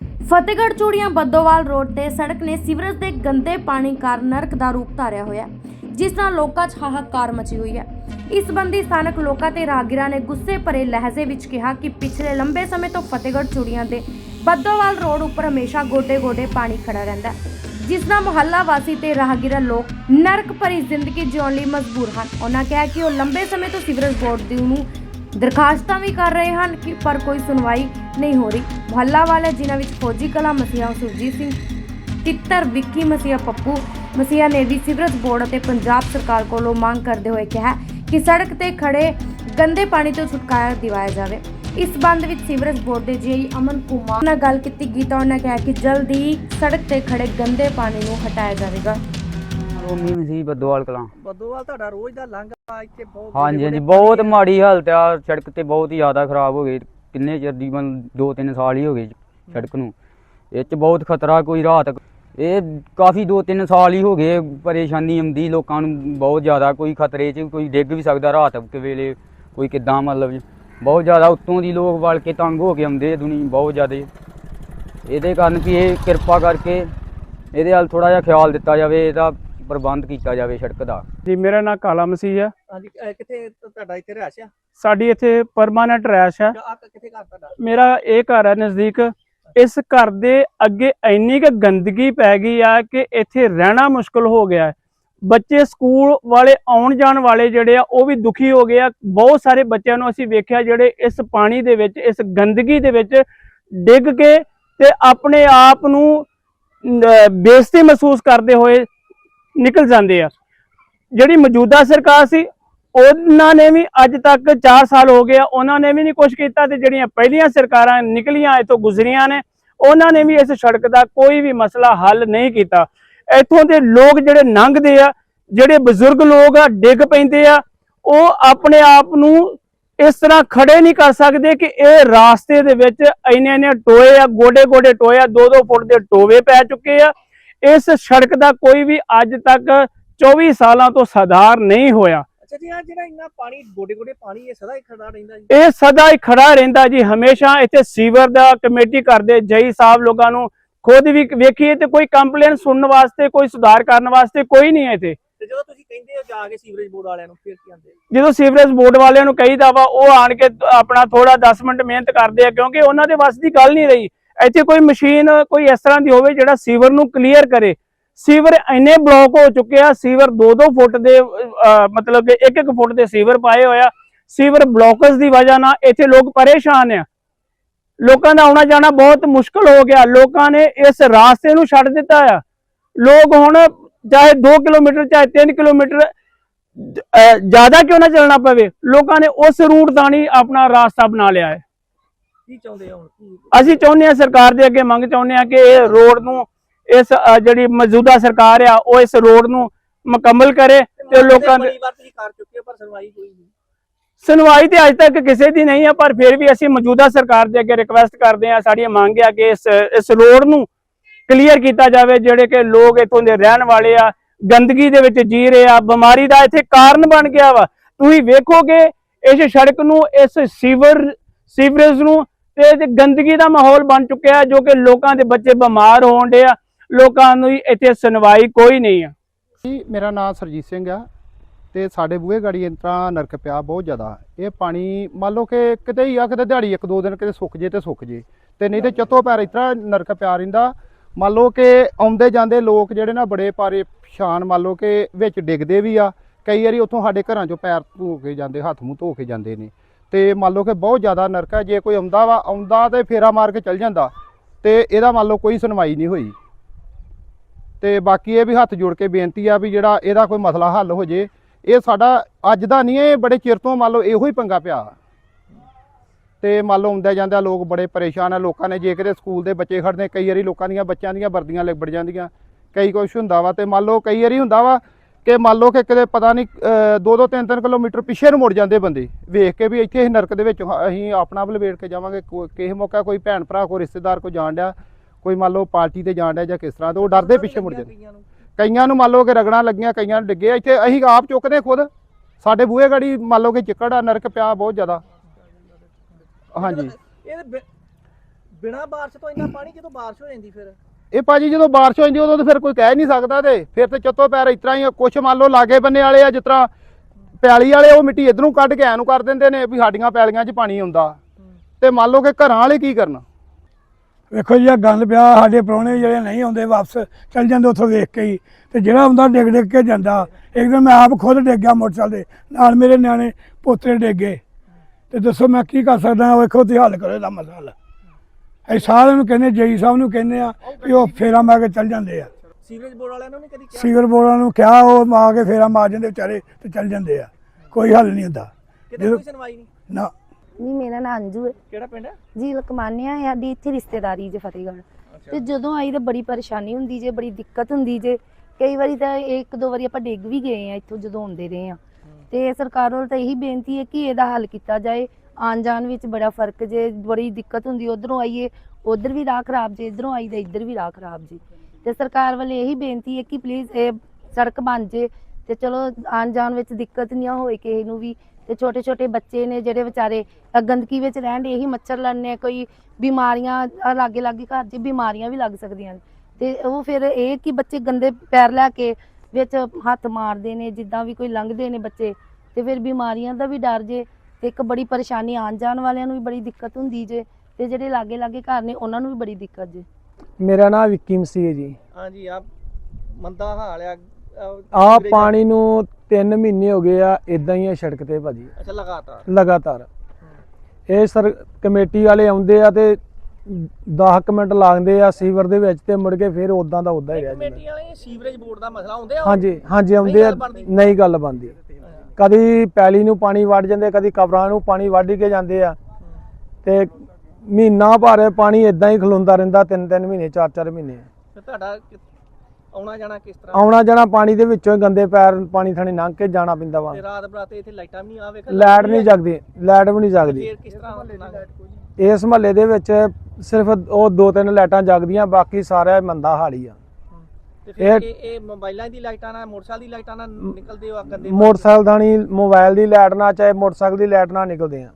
Fatehgarh Churian Baddowal road ਤੇ ਸੜਕ ਨੇ ਸੀਵਰੇਜ ਦੇ ਗੰਦੇ ਪਾਣੀ ਕਾਰਨ ਨਰਕ ਦਾ ਰੂਪ ਧਾਰਿਆ ਹੋਇਆ ਜਿਸ ਨਾਲ ਲੋਕਾਂ 'ਚ ਹਾਹਾਕਾਰ ਮਚੀ ਹੋਈ ਹੈ। ਇਸ ਸੰਬੰਧੀ ਸਥਾਨਕ ਲੋਕਾਂ ਤੇ ਰਾਹਗੀਰਾਂ ਨੇ ਗੁੱਸੇ ਭਰੇ ਲਹਿਜੇ ਵਿੱਚ ਕਿਹਾ ਕਿ ਪਿਛਲੇ ਲੰਬੇ ਸਮੇਂ ਤੋਂ ਫਤਿਹਗੜ੍ਹ ਚੂੜੀਆਂ ਦੇ ਬੱਦੋਵਾਲ ਰੋਡ ਉੱਪਰ ਹਮੇਸ਼ਾ ਗੋਡੇ-ਗੋਡੇ ਪਾਣੀ ਖੜਾ ਰਹਿੰਦਾ ਹੈ, ਜਿਸ ਨਾਲ ਮੁਹੱਲਾ ਵਾਸੀ ਤੇ ਰਾਹਗੀਰਾਂ ਲੋਕ ਨਰਕ ਭਰੀ ਜ਼ਿੰਦਗੀ ਜਿਉਣ ਲਈ ਮਜਬੂਰ ਹਨ। ਉਹਨਾਂ ਕਿਹਾ ਕਿ ਉਹ ਲੰਬੇ ਸਮੇਂ ਤੋਂ ਸੀਵਰੇਜ ਬੋਰਡ ਦੀ ਨੂੰ ਦਰਖਾਸਤਾਂ ਵੀ ਕਰ ਰਹੇ ਹਨ ਕਿ ਪਰ ਕੋਈ ਸੁਣਵਾਈ ਨਹੀਂ ਹੋ ਰਹੀ। ਮੁਹੱਲਾ ਵਾਲੇ ਜਿਨ੍ਹਾਂ ਵਿੱਚ ਫੌਜੀ ਕਲਾ ਮਸੀਹਾ ਸੁਰਜੀਤ ਸਿੰਘ ਤਿੱਤਰ ਵਿੱਕੀ ਮਸੀਹਾ ਪੱਪੂ ਮਸੀਹਾ ਨੇ ਵੀ ਸੀਵਰੇਜ ਬੋਰਡ ਅਤੇ ਪੰਜਾਬ ਸਰਕਾਰ ਕੋਲੋਂ ਮੰਗ ਕਰਦੇ ਹੋਏ ਕਿਹਾ ਕਿ ਸੜਕ ਤੇ ਖੜੇ ਗੰਦੇ ਪਾਣੀ ਤੋਂ ਛੁਟਕਾਰਾ ਦਿਵਾਇਆ ਜਾਵੇ। ਇਸ ਸੰਬੰਧ ਵਿੱਚ ਸੀਵਰੇਜ ਬੋਰਡ ਦੇ ਜੇਈ ਅਮਨ ਕੁਮਾਰ ਨਾਲ ਗੱਲ ਕੀਤੀ ਗੀਤਾ ਉਹਨਾਂ ਨੇ ਕਿਹਾ ਕਿ ਜਲਦ ਸੜਕ ਤੇ ਖੜੇ ਗੰਦੇ ਪਾਣੀ ਨੂੰ ਹਟਾਇਆ ਜਾਵੇਗਾ। ਰੋਮੀ ਮਸੀਹ ਬੱਦੋਵਾਲ ਕਲਾਂ। ਬੱਦੋਵਾਲ ਤੁਹਾਡਾ ਰੋਜ਼ ਦਾ ਲੰਘਾ ਇੱਥੇ ਬਹੁਤ ਹਾਂਜੀ ਹਾਂਜੀ ਬਹੁਤ ਮਾੜੀ ਹਾਲਤ ਆ। ਸੜਕ ਤੇ ਬਹੁਤ ਹੀ ਜ਼ਿਆਦਾ ਖਰਾਬ ਹੋ ਗਈ। ਕਿੰਨੇ ਚਿਰ ਦੀ ਮਨ 2-3 ਸਾਲ ਹੀ ਹੋ ਗਏ ਸੜਕ ਨੂੰ। ਇਹ ਚ ਬਹੁਤ ਖਤਰਾ ਕੋਈ ਰਾਤ ਇਹ ਕਾਫੀ 2-3 ਸਾਲ ਹੀ ਹੋ ਗਏ ਪਰੇਸ਼ਾਨੀ ਆਉਂਦੀ, ਲੋਕਾਂ ਨੂੰ ਬਹੁਤ ਜ਼ਿਆਦਾ ਕੋਈ ਖਤਰੇ 'ਚ ਕੋਈ ਡਿੱਗ ਵੀ ਸਕਦਾ ਰਾਤ ਕੇ ਵੇਲੇ, ਕੋਈ ਕਿੱਦਾਂ ਮਤਲਬ ਬਹੁਤ ਜ਼ਿਆਦਾ ਉੱਤੋਂ ਦੀ ਲੋਕ ਵਲ ਕੇ ਤੰਗ ਹੋ ਕੇ ਆਉਂਦੇ ਦੁਨੀ, ਬਹੁਤ ਜ਼ਿਆਦਾ। ਇਹਦੇ ਕਾਰਨ ਵੀ ਇਹ ਕਿਰਪਾ ਕਰਕੇ ਇਹਦੇ ਵੱਲ ਥੋੜਾ ਜਿਹਾ ਖਿਆਲ ਦਿੱਤਾ ਜਾਵੇ, ਇਹਦਾ ਪ੍ਰਬੰਧ ਕੀਤਾ ਜਾਵੇ ਸੜਕ ਦਾ। ਜੀ ਮੇਰਾ ਨਾਮ ਕਾਲਾ ਮਸੀਹ ਹੈ ਹਾਂਜੀ ਅਹ ਕਿੱਥੇ ਤੁਹਾਡਾ ਇੱਥੇ ਰਹਿਸ਼ ਆ? ਸਾਡੀ ਇੱਥੇ ਪਰਮਾਨੈਂਟ ਰੈਸ਼ ਹੈ ਜਾਂ ਆ ਕਿੱਥੇ ਘਰ ਤੁਹਾਡਾ? ਮੇਰਾ ਇਹ ਘਰ ਹੈ ਨਜ਼ਦੀਕ। ਇਸ ਘਰ ਦੇ ਅੱਗੇ ਇੰਨੀ ਕੁ ਗੰਦਗੀ ਪੈ ਗਈ ਆ ਕਿ ਇੱਥੇ ਰਹਿਣਾ ਮੁਸ਼ਕਲ ਹੋ ਗਿਆ ਹੈ। ਬੱਚੇ ਸਕੂਲ ਵਾਲੇ ਆਉਣ ਜਾਣ ਵਾਲੇ ਜਿਹੜੇ ਆ ਉਹ ਵੀ ਦੁਖੀ ਹੋ ਗਏ ਆ। ਬਹੁਤ ਸਾਰੇ ਬੱਚਿਆਂ ਨੂੰ ਅਸੀਂ ਵੇਖਿਆ ਜਿਹੜੇ ਇਸ ਪਾਣੀ ਦੇ ਵਿੱਚ ਇਸ ਗੰਦਗੀ ਦੇ ਵਿੱਚ ਡਿੱਗ ਕੇ ਤੇ ਆਪਣੇ ਆਪ ਨੂੰ ਅਹ, ਬੇਇੱਜ਼ਤੀ ਮਹਿਸੂਸ ਕਰਦੇ ਹੋਏ ਨਿਕਲ ਜਾਂਦੇ ਆ। ਜਿਹੜੀ ਮੌਜੂਦਾ ਸਰਕਾਰ ਸੀ, ਉਹਨਾਂ ਨੇ ਵੀ ਅੱਜ ਤੱਕ 4 ਸਾਲ ਹੋ ਗਏ ਆ, ਉਹਨਾਂ ਨੇ ਵੀ ਨਹੀਂ ਕੁਝ ਕੀਤਾ ਤੇ ਜਿਹੜੀਆਂ ਪਹਿਲੀਆਂ ਸਰਕਾਰਾਂ ਨਿਕਲੀਆਂ ਇਤੋਂ ਗੁਜ਼ਰੀਆਂ ਨੇ, ਉਹਨਾਂ ਨੇ ਵੀ ਇਸ ਸੜਕ ਦਾ ਕੋਈ ਵੀ ਮਸਲਾ ਹੱਲ ਨਹੀਂ ਕੀਤਾ। ਇੱਥੋਂ ਦੇ ਲੋਕ ਜਿਹੜੇ ਲੰਘਦੇ ਆ, ਜਿਹੜੇ ਬਜ਼ੁਰਗ ਲੋਕ ਆ, ਡਿੱਗ ਪੈਂਦੇ ਆ, ਉਹ ਆਪਣੇ ਆਪ ਨੂੰ ਇਸ ਤਰ੍ਹਾਂ ਖੜੇ ਨਹੀਂ ਕਰ ਸਕਦੇ ਕਿ ਇਹ ਰਾਸਤੇ ਦੇ ਵਿੱਚ ਇੰਨੇ ਇੰਨੇ ਟੋਏ ਆ ਗੋਡੇ ਗੋਡੇ ਟੋਏ ਆ 2-2 ਫੁੱਟ ਦੇ ਟੋਵੇ ਪੈ ਚੁੱਕੇ ਆ ਇਸ ਸੜਕ ਦਾ ਕੋਈ ਵੀ ਅੱਜ ਤੱਕ 24 ਸਾਲਾਂ ਤੋਂ ਸੁਧਾਰ ਨਹੀਂ ਹੋਇਆ। ਅੱਛਾ ਜੀ ਆ ਜਿਹੜਾ ਇੰਨਾ ਪਾਣੀ ਗੋਡੇ ਗੋਡੇ ਪਾਣੀ ਇਹ ਸਦਾ ਹੀ ਖੜਾ ਰਹਿੰਦਾ ਜੀ? ਇਹ ਸਦਾ ਹੀ ਖੜਾ ਰਹਿੰਦਾ ਜੀ। ਹਮੇਸ਼ਾ ਇੱਥੇ ਸੀਵਰ ਦਾ ਕਮੇਟੀ ਕਰਦੇ ਜਈ ਸਾਹਿਬ ਲੋਕਾਂ ਨੂੰ ਖੁਦ ਵੀ ਵੇਖੀਏ ਤੇ ਕੋਈ ਕੰਪਲੇਨ ਸੁਣਨ ਵਾਸਤੇ ਕੋਈ ਸੁਧਾਰ ਕਰਨ ਵਾਸਤੇ ਕੋਈ ਨਹੀਂ ਹੈ ਇੱਥੇ। ਤੇ ਜਦੋਂ ਤੁਸੀਂ ਕਹਿੰਦੇ ਹੋ ਜਾ ਕੇ ਸੀਵਰੇਜ ਬੋਰਡ ਵਾਲਿਆਂ ਨੂੰ ਫਿਰ ਕੀ ਆਂਦੇ? ਜਦੋਂ ਸੀਵਰੇਜ ਬੋਰਡ ਵਾਲਿਆਂ ਨੂੰ ਕਹੀਦਾ ਵਾ ਉਹ ਆਣ ਕੇ ਆਪਣਾ ਥੋੜਾ 10 ਮਿੰਟ ਮਿਹਨਤ ਕਰਦੇ ਆ ਕਿਉਂਕਿ ਉਹਨਾਂ ਦੇ ਵੱਸ ਦੀ ਗੱਲ ਨਹੀਂ ਰਹੀ। ਇੱਥੇ ਕੋਈ ਮਸ਼ੀਨ ਕੋਈ ਇਸ ਤਰ੍ਹਾਂ ਦੀ ਹੋਵੇ ਜਿਹੜਾ ਸੀਵਰ ਨੂੰ ਕਲੀਅਰ ਕਰੇ। ਸੀਵਰ ਇੰਨੇ ਬਲੌਕ ਹੋ ਚੁੱਕੇ ਆ, ਸੀਵਰ 2-2 ਫੁੱਟ ਦੇ ਮਤਲਬ ਕਿ 1-1 ਫੁੱਟ ਦੇ ਸੀਵਰ ਪਾਏ ਹੋਇਆ ਸੀਵਰ ਬਲੌਕਸ ਦੀ ਵਜ੍ਹਾ ਨਾਲ ਇੱਥੇ ਲੋਕ ਪਰੇਸ਼ਾਨ ਆ। ਲੋਕਾਂ ਦਾ ਆਉਣਾ ਜਾਣਾ ਬਹੁਤ ਮੁਸ਼ਕਲ ਹੋ ਗਿਆ। ਲੋਕਾਂ ਨੇ ਇਸ ਰਾਸਤੇ ਨੂੰ ਛੱਡ ਦਿੱਤਾ ਆ। ਲੋਕ ਹੁਣ ਚਾਹੇ 2 ਕਿਲੋਮੀਟਰ, ਚਾਹੇ 3 ਕਿਲੋਮੀਟਰ ਜ਼ਿਆਦਾ ਕਿਉਂ ਨਾ ਚੱਲਣਾ ਪਵੇ? ਲੋਕਾਂ ਨੇ ਉਸ ਰੂਟ ਦਾ ਨਹੀਂ ਆਪਣਾ ਰਾਸਤਾ ਬਣਾ ਲਿਆ ਹੈ। ਕੀ ਚਾਹੁੰਦੇ ਹੋ ਹੁਣ? ਕੀ ਅਸੀਂ ਚਾਹੁੰਦੇ ਹਾਂ ਸਰਕਾਰ ਦੇ ਅੱਗੇ ਮੰਗ ਚਾਹੁੰਦੇ ਹਾਂ ਕਿ ਇਹ ਰੋਡ ਨੂੰ ਇਸ ਜਿਹੜੀ ਮੌਜੂਦਾ ਸਰਕਾਰ ਆ ਉਹ ਇਸ ਰੋਡ ਨੂੰ ਮੁਕੰਮਲ ਕਰੇ ਤੇ ਲੋਕਾਂ ਦੇ ਕਰ ਚੁੱਕੇ ਪਰ ਸੁਣਵਾਈ ਕੋਈ ਨਹੀਂ। ਸੁਣਵਾਈ ਤੇ ਅੱਜ ਤੱਕ ਕਿਸੇ ਦੀ ਨਹੀਂ ਹੈ ਪਰ ਫਿਰ ਵੀ ਅਸੀਂ ਮੌਜੂਦਾ ਸਰਕਾਰ ਦੇ ਅੱਗੇ ਰਿਕਵੈਸਟ ਕਰਦੇ ਹਾਂ ਸਾਡੀਆਂ ਮੰਗ ਆ ਕਿ ਇਸ ਇਸ ਰੋਡ ਨੂੰ ਕਲੀਅਰ ਕੀਤਾ ਜਾਵੇ ਜਿਹੜੇ ਕਿ ਲੋਕ ਇੱਥੋਂ ਦੇ ਰਹਿਣ ਵਾਲੇ ਆ ਗੰਦਗੀ ਦੇ ਵਿੱਚ ਜੀ ਰਹੇ ਆ ਬਿਮਾਰੀ ਦਾ ਇੱਥੇ ਕਾਰਨ ਬਣ ਗਿਆ ਵਾ। ਤੁਸੀਂ ਵੇਖੋਗੇ ਇਸ ਸੜਕ ਨੂੰ ਇਸ ਸੀਵਰ ਸੀਵਰੇਜ ਨੂੰ ਤੇ ਗੰਦਗੀ ਦਾ ਮਾਹੌਲ ਬਣ ਚੁੱਕਿਆ ਜੋ ਕਿ ਲੋਕਾਂ ਦੇ ਬੱਚੇ ਬਿਮਾਰ ਹੋਣ ਡੇ ਆ। ਲੋਕਾਂ ਨੂੰ ਇੱਥੇ ਸੁਣਵਾਈ ਕੋਈ ਨਹੀਂ ਆ। ਜੀ, ਮੇਰਾ ਨਾਮ ਸਰਜੀਤ ਸਿੰਘ ਆ ਤੇ ਸਾਡੇ ਬੂਹੇ ਗਾੜੀ ਇਸ ਨਰਕ ਪਿਆ ਬਹੁਤ ਜ਼ਿਆਦਾ। ਇਹ ਪਾਣੀ ਮੰਨ ਲਓ ਕਿ ਕਿਤੇ ਹੀ ਆ, ਕਿਤੇ ਦਿਹਾੜੀ ਇੱਕ ਦੋ ਦਿਨ ਕਿਤੇ ਸੁੱਕ ਜੇ ਤੇ ਸੁੱਕ ਜੇ। ਤੇ ਨਹੀਂ ਤੇ ਚੱਤੋ ਪੈਰ ਇਸ ਨਰਕ ਪਿਆ ਰਹਿੰਦਾ। ਮੰਨ ਲਓ ਕਿ ਆਉਂਦੇ ਜਾਂਦੇ ਲੋਕ ਜਿਹੜੇ ਨਾ ਬੜੇ ਪਰੇਸ਼ਾਨ ਮੰਨ ਲਓ ਕਿ ਵਿੱਚ ਡਿੱਗਦੇ ਵੀ ਆ। ਕਈ ਵਾਰੀ ਉੱਥੋਂ ਸਾਡੇ ਘਰਾਂ ਚੋਂ ਪੈਰ ਧੋ ਕੇ ਜਾਂਦੇ, ਹੱਥ ਮੂੰਹ ਧੋ ਕੇ ਜਾਂਦੇ ਨੇ। ਤੇ ਮੰਨ ਲਓ ਕਿ ਬਹੁਤ ਜ਼ਿਆਦਾ ਨਰਕ ਹੈ, ਜੇ ਕੋਈ ਆਉਂਦਾ ਵਾ, ਆਉਂਦਾ ਤੇ ਫੇਰਾ ਮਾਰ ਕੇ ਚੱਲ ਜਾਂਦਾ ਤੇ ਇਹਦਾ ਮੰਨ ਲਓ ਕੋਈ ਸੁਣਵਾਈ ਨਹੀਂ ਹੋਈ। ਤੇ ਬਾਕੀ ਇਹ ਵੀ ਹੱਥ ਜੋੜ ਕੇ ਬੇਨਤੀ ਆ ਵੀ ਜਿਹੜਾ ਇਹਦਾ ਕੋਈ ਮਸਲਾ ਹੱਲ ਹੋ ਜੇ, ਇਹ ਸਾਡਾ ਅੱਜ ਦਾ ਨਹੀਂ, ਇਹ ਬੜੇ ਚਿਰ ਤੋਂ ਮੰਨ ਲਓ ਇਹੋ ਹੀ ਪੰਗਾ ਪਿਆ। ਤੇ ਮੰਨ ਲਓ ਆਉਂਦੇ ਜਾਂਦੇ ਲੋਕ ਬੜੇ ਪਰੇਸ਼ਾਨ ਆ, ਲੋਕਾਂ ਨੇ ਜੇ ਕਿਤੇ ਸਕੂਲ ਦੇ ਬੱਚੇ ਖੜਦੇ ਕਈ ਵਾਰੀ ਲੋਕਾਂ ਦੀਆਂ ਬੱਚਿਆਂ ਦੀਆਂ ਵਰਦੀਆਂ ਲਿਬੜ ਜਾਂਦੀਆਂ, ਕਈ ਕੁਛ ਹੁੰਦਾ ਵਾ ਤੇ ਮੰਨ ਲਓ ਕਈ ਵਾਰੀ ਹੁੰਦਾ ਵਾ ਕਿ ਮੰਨ ਲਓ ਕਿ ਕਿਤੇ ਪਤਾ ਨਹੀਂ 2-2 3-3 ਕਿਲੋਮੀਟਰ ਪਿੱਛੇ ਨੂੰ ਮੁੜ ਜਾਂਦੇ ਬੰਦੇ। ਵੇਖ ਕੇ ਵੀ ਇੱਥੇ ਨਰਕ ਦੇ ਵਿੱਚ ਅਸੀਂ ਆਪਣਾ ਬਲਵੇੜ ਕੇ ਜਾਵਾਂਗੇ। ਕੋ- ਕਿਸੇ ਮੌਕਾ ਕੋਈ ਭੈਣ ਭਰਾ ਕੋਈ ਰਿਸ਼ਤੇਦਾਰ ਕੋਈ ਜਾਣ ਡਿਆ ਕੋਈ ਮੰਨ ਲਓ ਪਾਰਟੀ ਤੇ ਜਾਣ ਡਿਆ ਜਾਂ ਕਿਸ ਤਰ੍ਹਾਂ ਤੇ ਉਹ ਡਰਦੇ ਪਿੱਛੇ ਮੁੜ ਜਾਂਦੇ। ਕਈਆਂ ਨੂੰ। ਮੰਨ ਲਓ ਕਿ ਰਗੜਾਂ ਲੱਗੀਆਂ ਕਈਆਂ ਨੂੰ ਡਿੱਗੇ। ਇੱਥੇ ਅਸੀਂ ਆਪ ਚੁੱਕਦੇ ਖੁਦ। ਸਾਡੇ ਬੂਹੇ ਗਾੜੀ ਮੰਨ ਲਓ ਕਿ ਚਿੱਕੜ ਆ ਨਰਕ ਪਿਆ ਬਹੁਤ ਜ਼ਿਆਦਾ। ਹਾਂਜੀ। ਇਹ ਬਿਨਾ ਬਾਰਿਸ਼ ਤੋਂ ਇੰਨਾ ਪਾਣੀ ਜਦੋਂ ਬਾਰਿਸ਼ ਹੋ ਜਾਂਦੀ ਫਿਰ? ਇਹ ਭਾਜੀ ਜਦੋਂ ਬਾਰਿਸ਼ ਹੋ ਜਾਂਦੀ ਉਦੋਂ ਤਾਂ ਫਿਰ ਕੋਈ ਕਹਿ ਨਹੀਂ ਸਕਦਾ ਤੇ। ਫਿਰ ਤੇ ਚੱਤੋ ਪੈਰ ਇਸ ਤਰ੍ਹਾਂ ਹੀ ਆ। ਕੁਛ ਮੰਨ ਲਓ ਲਾਗੇ ਬੰਨੇ ਵਾਲੇ ਆ ਜਿਸ ਤਰ੍ਹਾਂ ਪੈਲੀ ਵਾਲੇ ਉਹ ਮਿੱਟੀ ਇਧਰੋਂ ਕੱਢ ਕੇ ਐ ਨੂੰ ਕਰ ਦਿੰਦੇ ਨੇ ਵੀ ਸਾਡੀਆਂ ਪੈਲੀਆਂ 'ਚ ਪਾਣੀ ਆਉਂਦਾ ਤੇ ਮੰਨ ਲਓ ਕਿ ਘਰਾਂ ਵਾਲੇ ਕੀ ਕਰਨ? ਵੇਖੋ ਜੀ ਇਹ ਗੰਦ ਪਿਆ ਸਾਡੇ ਪ੍ਰਾਹੁਣੇ ਜਿਹੜੇ ਨਹੀਂ ਆਉਂਦੇ ਵਾਪਸ ਚੱਲ ਜਾਂਦੇ ਉੱਥੋਂ ਵੇਖ ਕੇ ਹੀ। ਤੇ ਜਿਹੜਾ ਹੁੰਦਾ ਡਿੱਗ ਡਿੱਗ ਕੇ ਜਾਂਦਾ। ਇੱਕ ਦਿਨ ਮੈਂ ਆਪ ਖੁਦ ਡਿੱਗ ਗਿਆ ਮੋਟਰਸਾਈਕਲ ਦੇ ਨਾਲ ਮੇਰੇ ਨਿਆਣੇ ਪੋਤਰੇ ਡਿੱਗੇ ਤੇ ਦੱਸੋ ਮੈਂ ਕੀ ਕਰ ਸਕਦਾ ਵੇਖੋ ਤੇ ਹੱਲ ਕਰੋ ਇਹਦਾ ਮਸਲਾ ਅਸੀਂ ਸਾਰਿਆਂ ਨੂੰ ਕਹਿੰਦੇ ਜਈ ਸਾਹਿਬ ਨੂੰ ਕਹਿੰਦੇ ਆ ਕਿ ਉਹ ਫੇਰਾ ਮਾਰ ਕੇ ਚੱਲ ਜਾਂਦੇ ਆ। ਸੀਵਰੇਜ ਬੋਰਡ ਵਾਲਿਆਂ ਨੂੰ ਨਹੀਂ ਕਦੀ ਕਿਹਾ? ਸੀਵਰ ਬੋਰਾਂ ਨੂੰ ਕਿਹਾ ਉਹ ਮਾਰ ਕੇ ਫੇਰਾ ਮਾਰ ਜਾਂਦੇ ਵਿਚਾਰੇ ਤੇ ਚੱਲ ਜਾਂਦੇ ਆ। ਕੋਈ ਹੱਲ ਨਹੀਂ ਹੁੰਦਾ। ਕਿਤੇ ਕੋਈ ਸੁਣਵਾਈ ਨਹੀਂ? ਨਾ। ਨਹੀਂ ਮੇਰਾ ਨਾਂ ਅੰਜੂ ਹੈ। ਕਿਹੜਾ ਪਿੰਡ ਹੈ? ਜੀ ਲਕਮਾਨਿਆ ਹੈ ਸਾਡੀ ਇੱਥੇ ਰਿਸ਼ਤੇਦਾਰੀ ਜੇ ਫਤਿਹਗੜ੍ਹ। ਤੇ ਜਦੋਂ ਆਈ ਤਾਂ ਬੜੀ ਪਰੇਸ਼ਾਨੀ ਹੁੰਦੀ ਜੇ ਬੜੀ ਦਿੱਕਤ ਹੁੰਦੀ ਜੇ। ਕਈ ਵਾਰੀ ਤਾਂ ਇੱਕ ਦੋ ਵਾਰੀ ਆਪਾਂ ਡਿੱਗ ਵੀ ਗਏ ਆ ਇੱਥੋਂ ਜਦੋਂ ਆਉਂਦੇ ਰਹੇ ਆ। ਤੇ ਸਰਕਾਰ ਵੱਲ ਤਾਂ ਇਹੀ ਬੇਨਤੀ ਹੈ ਕਿ ਇਹਦਾ ਹੱਲ ਕੀਤਾ ਜਾਏ। ਆਉਣ ਜਾਣ ਵਿੱਚ ਬੜਾ ਫ਼ਰਕ ਜੇ, ਬੜੀ ਦਿੱਕਤ ਹੁੰਦੀ, ਉਧਰੋਂ ਆਈਏ, ਉਧਰ ਵੀ ਰਾਹ ਖਰਾਬ ਜੇ, ਇਧਰੋਂ ਆਈ ਤਾਂ ਇੱਧਰ ਵੀ ਰਾਹ ਖਰਾਬ ਜੀ। ਤੇ ਸਰਕਾਰ ਵੱਲ ਇਹੀ ਬੇਨਤੀ ਹੈ ਕਿ ਪਲੀਜ਼ ਇਹ ਸੜਕ ਬਣ ਜੇ ਤੇ ਚਲੋ ਆਉਣ ਜਾਣ ਵਿੱਚ ਦਿੱਕਤ ਨਹੀਂ ਹੋਏ ਕਿਸੇ ਨੂੰ ਵੀ ਤੇ ਛੋਟੇ ਛੋਟੇ ਬੱਚੇ ਨੇ ਜਿਹੜੇ ਵਿਚਾਰੇ ਗੰਦਗੀ ਵਿੱਚ ਰਹਿਣ ਦੇ ਇਹੀ ਮੱਛਰ ਲੜਨੇ ਕੋਈ ਬਿਮਾਰੀਆਂ ਲਾਗੇ ਲਾਗੇ ਘਰ 'ਚ ਬਿਮਾਰੀਆਂ ਵੀ ਲੱਗ ਸਕਦੀਆਂ ਨੇ। ਤੇ ਉਹ ਫਿਰ ਇਹ ਕਿ ਬੱਚੇ ਗੰਦੇ ਪੈਰ ਲੈ ਕੇ ਵਿੱਚ ਹੱਥ ਮਾਰਦੇ ਨੇ, ਜਿੱਦਾਂ ਵੀ ਕੋਈ ਲੰਘਦੇ ਨੇ ਬੱਚੇ ਤੇ ਫਿਰ ਬਿਮਾਰੀਆਂ ਦਾ ਵੀ ਡਰ ਜੇ ਤੇ ਇੱਕ ਬੜੀ ਪਰੇਸ਼ਾਨੀ ਆਉਣ ਜਾਣ ਵਾਲਿਆਂ ਨੂੰ ਵੀ ਬੜੀ ਦਿੱਕਤ ਹੁੰਦੀ ਜੇ ਤੇ ਜਿਹੜੇ ਲਾਗੇ ਲਾਗੇ ਘਰ ਨੇ ਉਹਨਾਂ ਨੂੰ ਵੀ ਬੜੀ ਦਿੱਕਤ ਜੇ। ਮੇਰਾ ਨਾਮ ਵਿੱਕੀ ਮਸੀਹ ਹੈ ਜੀ। ਹਾਂਜੀ ਆ ਮੰਦਾ ਹਾਲ ਆ। ਆ। ਪਾਣੀ ਨੂੰ 3 ਮਹੀਨੇ ਹੋ ਗਏ ਆ ਇਦਾਂ ਹੀ ਆ ਸੜਕ ਤੇ ਭਾਜੀ। ਅੱਛਾ ਲਗਾਤਾਰ? ਲਗਾਤਾਰ। ਇਹ ਸਰ ਕਮੇਟੀ ਵਾਲੇ ਆਉਂਦੇ ਆ ਤੇ 10 ਮਿੰਟ ਲਾਉਂਦੇ ਆ ਸੀਵਰ ਦੇ ਵਿੱਚ ਤੇ ਮੁੜ ਕੇ ਫਿਰ ਉਦਾਂ ਦਾ ਉਦਾਂ ਹੀ ਰਹਿ ਜਾਂਦਾ। ਕਮੇਟੀ ਵਾਲੇ ਸੀਵਰੇਜ ਬੋਰਡ ਦਾ ਮਸਲਾ ਹੁੰਦੇ ਆ? ਹਾਂਜੀ ਹਾਂਜੀ ਆਉਂਦੇ ਆ। ਗੱਲ ਬਣਦੀ। ਨਹੀਂ ਗੱਲ ਬੰਦੀ ਕਦੀ ਪੈਲੀ ਨੂੰ ਪਾਣੀ ਵੱਢ ਜਾਂਦੇ ਕਦੀ ਕਬਰਾਂ ਨੂੰ ਪਾਣੀ ਵੱਢ ਕੇ ਜਾਂਦੇ ਆ। ਤੇ ਮਹੀਨਾ ਭਰ ਪਾਣੀ ਇਦਾਂ ਹੀ ਖਲੋਂਦਾ ਰਹਿੰਦਾ ਤਿੰਨ ਤਿੰਨ ਮਹੀਨੇ ਚਾਰ ਚਾਰ ਮਹੀਨੇ। ਫਿਰ ਤੁਹਾਡਾ ਕਿ- ਆਉਣਾ ਜਾਣਾ ਕਿਸ ਤਰ੍ਹਾਂ? ਆਉਣਾ ਜਾਣਾ ਪਾਣੀ ਦੇ ਵਿੱਚੋਂ ਹੀ ਗੰਦੇ ਪੈਰ ਪਾਣੀ ਥਾਣੀ ਲੰਘ ਕੇ ਜਾਣਾ ਪੈਂਦਾ ਵਾ। ਤੇ ਰਾਤ ਬਰਾਤੇ ਇੱਥੇ ਲਾਈਟਾਂ ਵੀ ਨਹੀਂ ਆਵੇ ਲਾਈਟ ਨਹੀਂ ਜਗਦੀ ਲਾਈਟ ਵੀ ਨਹੀਂ ਜਗਦੀ। ਫਿਰ ਕਿਸ ਤਰ੍ਹਾਂ ਹੋਣਾ? ਇਸ ਮਹੱਲੇ ਦੇ ਵਿੱਚ ਸਿਰਫ ਉਹ ਦੋ ਤਿੰਨ ਲਾਈਟਾਂ ਜਗਦੀਆਂ ਬਾਕੀ ਸਾਰਾ ਮੰਦਾ ਹਾਲ ਹੀ ਆ। ਤੇ ਫਿਰ ਇਹ- ਇਹ ਇਹ ਮੋਬਾਈਲਾਂ ਦੀ ਲਾਈਟਾਂ ਨਾਲ ਮੋਟਰਸਾਈਕਲ ਦੀ ਲਾਈਟਾਂ ਨਾਲ ਨਿਕਲਦੇ ਹੋ ਆ ਗੰਦੇ ਮੋਟਰਸਾਈਕਲ ਦਾ ਨਹੀਂ ਮੋਬਾਈਲ ਦੀ ਲਾਈਟ ਨਾਲ ਚਾਹੇ ਮੋਟਰਸਾਈਕਲ ਦੀ ਲਾਈਟ ਨਾਲ ਨਿਕਲਦੇ ਆ।